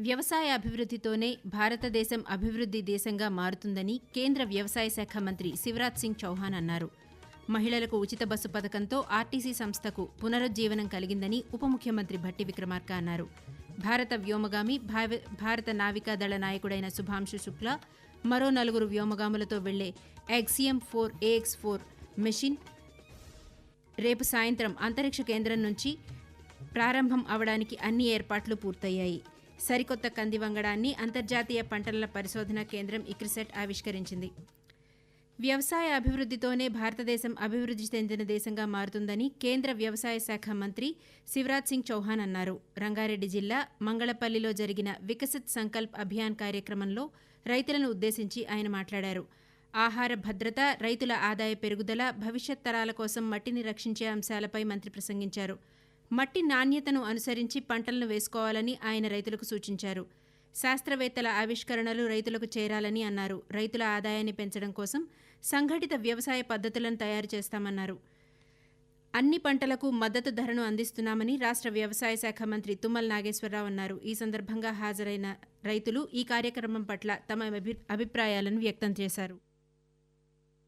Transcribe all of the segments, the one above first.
వ్యవసాయ అభివృద్ధితోనే భారతదేశం అభివృద్ధి దేశంగా మారుతుందని కేంద్ర వ్యవసాయ శాఖ మంత్రి శివరాజ్ సింగ్ చౌహాన్ అన్నారు. మహిళలకు ఉచిత బస్సు పథకంతో ఆర్టీసీ సంస్థకు పునరుజ్జీవనం కలిగిందని ఉప ముఖ్యమంత్రి భట్టి విక్రమార్క అన్నారు. భారత వ్యోమగామి భావ- భారత నావికాదళ నాయకుడైన శుభాంశు శుక్లా మరో నలుగురు వ్యోమగాములతో వెళ్ళే Axiom four AX four mission రేపు సాయంత్రం అంతరిక్ష కేంద్రం నుంచి ప్రారంభం అవడానికి అన్ని ఏర్పాట్లు పూర్తయ్యాయి. సరికొత్త కంది వంగడాన్ని అంతర్జాతీయ పంటల పరిశోధన కేంద్రం ఇక్రిసెట్ ఆవిష్కరించింది. వ్యవసాయ అభివృద్ధితోనే భారతదేశం అభివృద్ధి చెందిన దేశంగా మారుతుందని కేంద్ర వ్యవసాయ శాఖ మంత్రి శివరాజ్ సింగ్ చౌహాన్ అన్నారు. రంగారెడ్డి జిల్లా మంగళపల్లిలో జరిగిన వికసిత్ సంకల్ప్ అభియాన్ కార్యక్రమంలో రైతులను ఉద్దేశించి ఆయన మాట్లాడారు. ఆహార భద్రత రైతుల ఆదాయ పెరుగుదల భవిష్యత్ తరాల కోసం మట్టిని రక్షించే అంశాలపై మంత్రి ప్రసంగించారు. మట్టి నాణ్యతను అనుసరించి పంటలను వేసుకోవాలని ఆయన రైతులకు సూచించారు. శాస్త్రవేత్తల ఆవిష్కరణలు రైతులకు చేరాలని అన్నారు. రైతుల ఆదాయాన్ని పెంచడం కోసం సంఘటిత వ్యవసాయ పద్ధతులను తయారు చేస్తామన్నారు. అన్ని పంటలకు మద్దతు ధరను అందిస్తున్నామని రాష్ట్ర వ్యవసాయ శాఖ మంత్రి తుమ్మల నాగేశ్వరరావు అన్నారు. ఈ సందర్భంగా హాజరైన రైతులు ఈ కార్యక్రమం పట్ల తమ అభిప్రాయాలను వ్యక్తం చేశారు.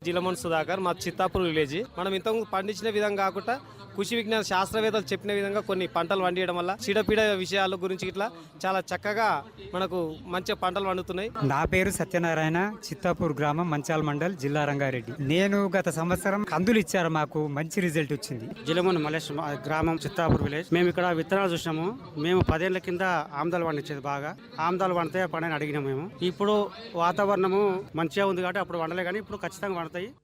జిలమన్ సుధాకర్ మా చిత్తాపూర్ విలేజ్. మనం ఇంతకు పండించిన విధంగా కాకుండా కృషి విజ్ఞాన శాస్త్రవేత్తలు చెప్పిన విధంగా కొన్ని పంటలు పండియడం వల్ల చీడపీడ విషయాల గురించి ఇట్లా చాలా చక్కగా మనకు మంచి పంటలు పండుతున్నాయి. నా పేరు సత్యనారాయణ చిత్తాపూర్ గ్రామం మంచాల్ మండల్ జిల్లా రంగారెడ్డి. నేను గత సంవత్సరం కందులు ఇచ్చారు మాకు మంచి రిజల్ట్ వచ్చింది. జిలమన్ మలేష్ మా గ్రామం చిత్తాపూర్ విలేజ్. మేము ఇక్కడ విత్తనాలు చూసినాము. మేము పదేళ్ళ కింద ఆమ్దాలు పండించేది బాగా. ఆమ్దాలు పండితే పండని అడిగినాము మేము. ఇప్పుడు వాతావరణము మంచిగా ఉంది కాబట్టి అప్పుడు వండలే కానీ ఇప్పుడు ఖచ్చితంగా 诶